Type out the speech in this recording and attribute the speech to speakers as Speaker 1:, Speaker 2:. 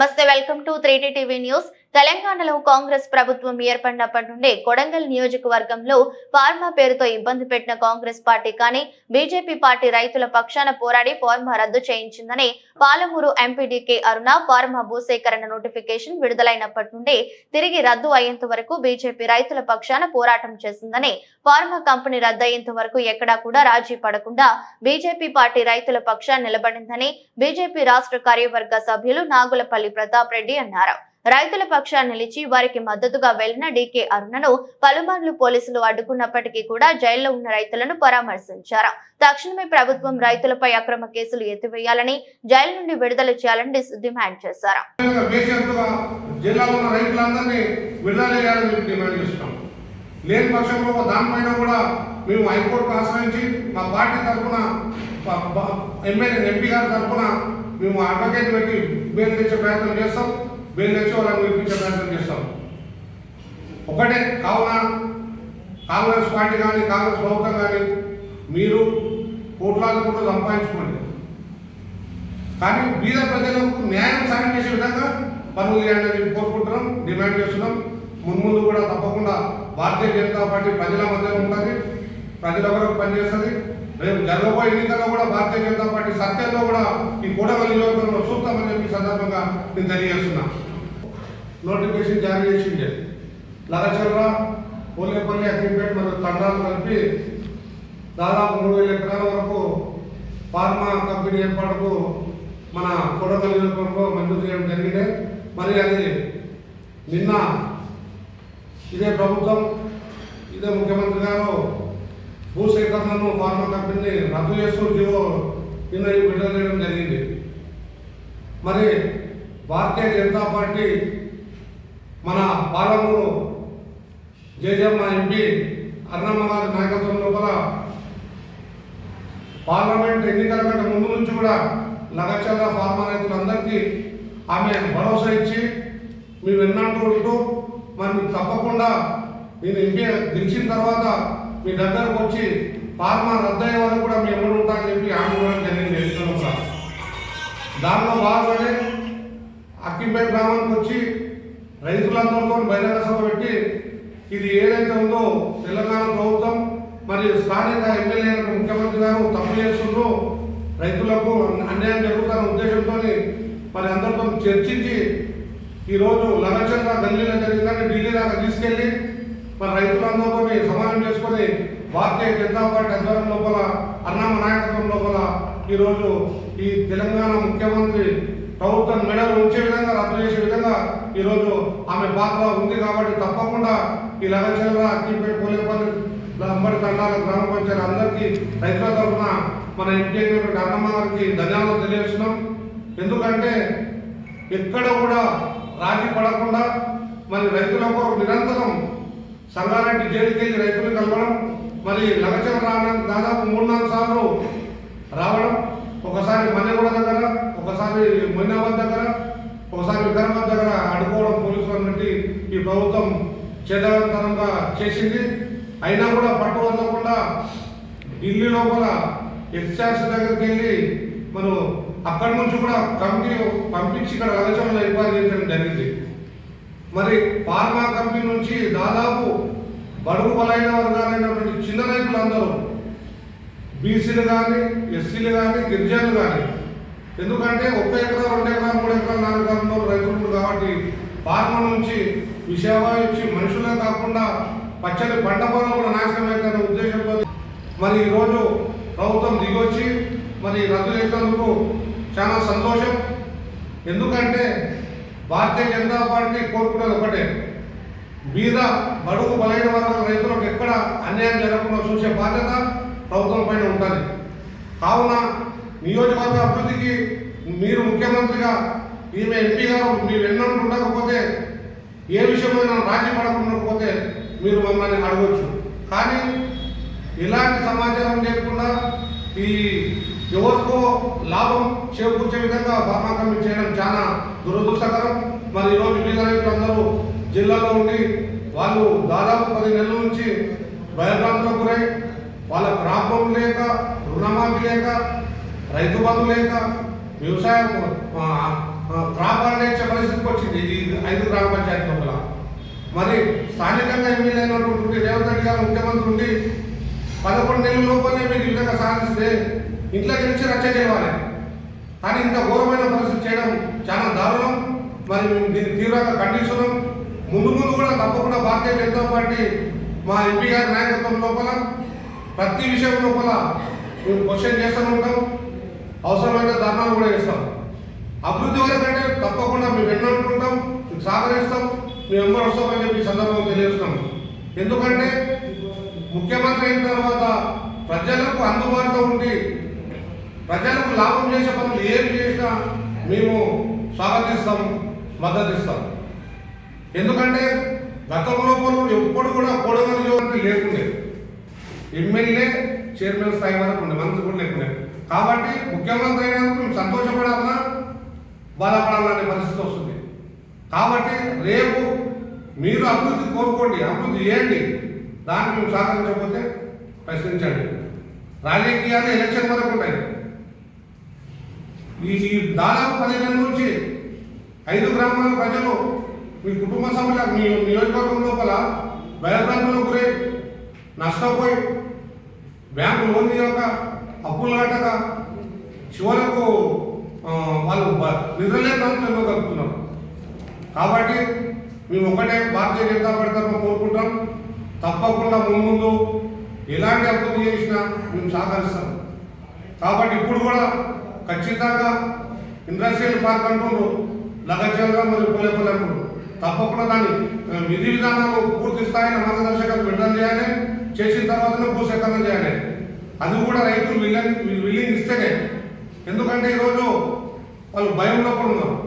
Speaker 1: నమస్తే welcome to three TV news తెలంగాణలో కాంగ్రెస్ ప్రభుత్వం ఏర్పడినప్పటి నుండి కొడంగల్ నియోజకవర్గంలో ఫార్మా పేరుతో ఇబ్బంది పెట్టిన కాంగ్రెస్ పార్టీ కానీ బీజేపీ పార్టీ రైతుల పక్షాన పోరాడి ఫార్మా రద్దు చేయించిందని Palamuru MP DK Aruna pharma భూసేకరణ నోటిఫికేషన్ విడుదలైనప్పటి నుండి తిరిగి రద్దు అయ్యేంత వరకు బీజేపీ రైతుల పక్షాన పోరాటం చేసిందని ఫార్మా కంపెనీ రద్దయ్యేంత వరకు ఎక్కడా కూడా రాజీ పడకుండా బీజేపీ పార్టీ రైతుల పక్షాన నిలబడిందని బీజేపీ రాష్ట్ర కార్యవర్గ సభ్యులు నాగులపల్లి ప్రతాప్ రెడ్డి అన్నారు. రైతుల పక్షాన నిలిచి వారికి మద్దతుగా వెళ్ళిన డీకే అరుణను పలుమార్లు పోలీసులు అడ్డుకున్నప్పటికీ కూడా జైల్లో ఉన్న రైతులను పరామర్శించారు. తక్షణమే ప్రభుత్వం రైతులపై అక్రమ కేసులు ఎత్తివేయాలని జైలు నుండి విడుదల చేయాలని డిమాండ్ చేశారు.
Speaker 2: లేని పక్షంలో దానిపైన కూడా మేము హైకోర్టుకు ఆశ్రయించి మా పార్టీ తరఫున ఎమ్మెల్యే ఎంపీ గారి తరఫున మేము అడ్వకేట్ పెట్టి బెయిల్ తెచ్చే ప్రయత్నం చేస్తాం. మేము తెచ్చి వాళ్ళని వినిపించే ప్రయత్నం చేస్తాం? ఒకటే కావున కాంగ్రెస్ పార్టీ కానీ కాంగ్రెస్ ప్రభుత్వం కానీ మీరు కోట్లాది కోట్లు సంపాదించుకోండి. కానీ బీద ప్రజలకు న్యాయం సాయం చేసే విధంగా పనులు చేయాలని చెప్పి కోరుకుంటున్నాం డిమాండ్ చేస్తున్నాం. మున్ముందు కూడా తప్పకుండా భారతీయ జనతా పార్టీ ప్రజల మధ్య ఉంటుంది ప్రజల వరకు పనిచేస్తుంది. రేపు జరగబోయే ఎన్నికల్లో కూడా భారతీయ జనతా పార్టీ సత్యంలో కూడా ఈ కూడగల నియోజకవర్గంలో చూస్తామని చెప్పి సందర్భంగా నేను తెలియజేస్తున్నా. నోటిఫికేషన్ జారీ చేసిండే. లగచర్ల పోలేపల్లి అగ్రిపేట్ మరియు తండాలు కలిపి దాదాపు మూడు వేల ఎకరాల వరకు ఫార్మా కంపెనీ ఏర్పాటుకు మన కొడకల్ నియోజకవర్గంలో మంజూరు చేయడం జరిగింది. మరి అది నిన్న ఇదే ప్రభుత్వం ఇదే ముఖ్యమంత్రి గారు భూసేకరణను ఫార్మా కంపెనీని రద్దు చేస్తూ జీవో నిన్న విడుదల చేయడం జరిగింది. మరి భారతీయ జనతా పార్టీ మన పాలమూరు జేజమ్మ ఎంపీ అన్నమ్మ గారి నాయకత్వం లోపల పార్లమెంట్ ఎన్నికల కంటే ముందు నుంచి కూడా లగచల్ల ఫార్మా రైతులందరికీ ఆమె భరోసా ఇచ్చి మేము విన్నట్టు ఉంటూ మరి తప్పకుండా నేను ఎంపీ గెలిచిన తర్వాత మీ దగ్గరకు వచ్చి ఫార్మా రద్దయ్యే వరకు కూడా మేము ఎవరు ఉంటామని చెప్పి హామీ ఇవ్వడం జరిగింది ఎన్నికల కూడా దానిలో భాగంగానే అక్కింపేట గ్రామానికి వచ్చి రైతులందరితో బహిరంగ సభ పెట్టి ఇది ఏదైతే ఉందో తెలంగాణ ప్రభుత్వం మరియు స్థానిక ఎమ్మెల్యే ముఖ్యమంత్రి గారు తప్పు చేస్తుందో రైతులకు అన్యాయం జరుగుతున్న ఉద్దేశంతో మరి అందరితో చర్చించి ఈరోజు లగచంగా ఢిల్లీలో జరిగిందని ఢిల్లీ దాకా తీసుకెళ్ళి మరి రైతులందరితో సమానం చేసుకొని భారతీయ జనతా పార్టీ అధ్వర్యం లోపల అన్నమ్మ నాయకత్వం లోపల ఈరోజు ఈ తెలంగాణ ముఖ్యమంత్రి ప్రభుత్వం మెడలు ఉంచే విధంగా రద్దు చేసే విధంగా ఈరోజు ఆమె పాత్ర ఉంది కాబట్టి తప్పకుండా ఈ లగచంద్ర అక్కిపేట పోలేపల్లి అంబడి తండాల గ్రామ పంచాయతీ అందరికీ రైతుల తరఫున మన ఎంపీ అయినటువంటి అన్నమ్మ గారికి ధన్యవాదాలు తెలియజేస్తున్నాం. ఎందుకంటే ఎక్కడ కూడా రాజీ పడకుండా మరి రైతుల కొరకు నిరంతరం సంగారెడ్డి జైలుకి వెళ్ళి రైతులు కలవడం మరి లగచల రావడం దాదాపు మూడు నాలుగు సార్లు రావడం ఒకసారి మన్నెగూడ దగ్గర ఒకసారి మొయినాబాద్ దగ్గర ఒకసారి వికారాబాద్ దగ్గర అడ్డుకోవడం పోలీసులను బట్టి ఈ ప్రభుత్వం చేదరంతరంగా చేసింది. అయినా కూడా పట్టు వదలకుండా ఢిల్లీ లోపల ఎక్స్చార్జ్ దగ్గరికి వెళ్ళి మనం అక్కడి నుంచి కూడా కమిటీ పంపించి ఇక్కడ లగచంలో ఏర్పాటు చేయడం జరిగింది. మరి ఫార్మా కంపెనీ నుంచి దాదాపు బడుగు బలైన వర్గాలైనటువంటి చిన్న రైతులందరూ బీసీలు కానీ ఎస్సీలు కానీ గిరిజనులు కానీ ఎందుకంటే ఒక ఎకరా రెండు ఎకరా మూడు ఎకరాలు నాలుగు ఎకరంలో రైతులు కాబట్టి ఫార్మ నుంచి విషయవా ఇచ్చి మనుషులే కాకుండా పచ్చని పంట పొలం కూడా నాశనం అవుతున్న ఉద్దేశంతో మరి ఈరోజు ప్రభుత్వం దిగొచ్చి మరి రద్దు చేసినందుకు చాలా సంతోషం. ఎందుకంటే భారతీయ జనతా పార్టీ కోరుకునేది ఒకటే. బీద బడుగు బలైన వర్గాల రైతులకు ఎక్కడ అన్యాయం జరగకుండా చూసే బాధ్యత ప్రభుత్వం పైన ఉంటుంది. కావున నియోజకవర్గ అభివృద్ధికి మీరు ముఖ్యమంత్రిగా ఈమె ఎంపీ గారు మీరు ఎన్నో ఉండకపోతే ఏ విషయమైనా రాజీ పడకుండా మీరు మమ్మల్ని అడగవచ్చు కానీ ఇలాంటి సమాచారం లేకుండా ఈ ఎవరికో లాభం చేకూర్చే విధంగా ఫార్మా కంపెనీ చేయడం చాలా దురదృష్టకరం. మరి ఈరోజు బీద అందరూ జిల్లాలో ఉండి వాళ్ళు దాదాపు పది నెలల నుంచి భయభ్రాంతులకు గురై వాళ్ళ ప్రాబ్లం లేక రుణమాఫీ లేక రైతు బంధు లేక వ్యవసాయం ఆ, క్రాప్ పండించే పరిస్థితికి వచ్చింది ఈ ఐదు గ్రామ పంచాయతీ లోపల. మరి స్థానికంగా ఎమ్మెల్యే అయినటువంటి రేవంత్ రెడ్డి గారు ముఖ్యమంత్రి ఉండి పదకొండు నెలల లోపలనే మీరు ఈ విధంగా సాధిస్తే ఇంట్లో గెలిచి రచ్చ గెలవాలి కానీ ఇంత ఘోరమైన పరిస్థితి చేయడం చాలా దారుణం. మరి మేము దీన్ని తీవ్రంగా ఖండిస్తున్నాం. ముందు ముందు కూడా తప్పకుండా భారతీయ జనతా పార్టీ మా ఎంపీ గారి నాయకత్వం లోపల ప్రతి విషయం లోపల మేము క్వశ్చన్ చేస్తూనే ఉంటాం. అవసరమైన ధర్నాలు కూడా చేస్తాం. అభివృద్ధి వరకంటే తప్పకుండా మేము వెన్నంటుంటాం మీకు సహకరిస్తాం మేము ఎంబర్ వస్తామని చెప్పి సందర్భం సందర్భంగా తెలియజేస్తున్నాం. ఎందుకంటే ముఖ్యమంత్రి అయిన తర్వాత ప్రజలకు అందుబాటులో ఉండి ప్రజలకు లాభం చేసే పనులు ఏం చేసినా మేము స్వాగతిస్తాం మద్దతిస్తాం ఎందుకంటే గతంలో పనులు ఎప్పుడు కూడా కొడగలు యువకులు లేకుండే. ఎమ్మెల్యే చైర్మన్ స్థాయి వరకు ఉండే మంత్రి కూడా లేకుండే. కాబట్టి ముఖ్యమంత్రి అయినందుకు మేము సంతోషపడాలన్నా బాధపడాలనే పరిస్థితి వస్తుంది. కాబట్టి రేపు మీరు అభివృద్ధి కోరుకోండి అభివృద్ధి చేయండి. దాన్ని మేము సాధించకపోతే ప్రశ్నించండి రాజకీయాలు ఎలక్షన్ వరకు ఉన్నాయి ఈ దాదాపు పదిహేను నుంచి ఐదు గ్రామాల ప్రజలు మీ కుటుంబ సభ్యుల మీ నియోజకవర్గం లోపల భయభ్రాంతులకు గురై నష్టపోయి బ్యాంకు లోన్ తీయక అప్పులు కట్టక చివరకు వాళ్ళు బ- నిద్రలే కాబట్టి మేము ఒకటే భారతీయ జనతా పార్టీ తరఫున కోరుకుంటాం తప్పకుండా ముందు ఎలాంటి అభివృద్ధి చేసినా మేము సహకరిస్తాం. కాబట్టి ఇప్పుడు కూడా ఖచ్చితంగా ఇండస్ట్రియల్ పార్క్ అంటున్నారు లగచల్గా మరియు పొలే తప్పకుండా దాన్ని విధి విధానాలు పూర్తి స్థాయిలో మార్గదర్శకాలు విడుదల చేయాలి చేసిన తర్వాతనే భూసేకరణ చేయాలి. అది కూడా రైతులు విల్లింగ్ విల్లింగ్ ఇస్తేనే. ఎందుకంటే ఈరోజు వాళ్ళు భయంలో కూడా ఉన్నారు.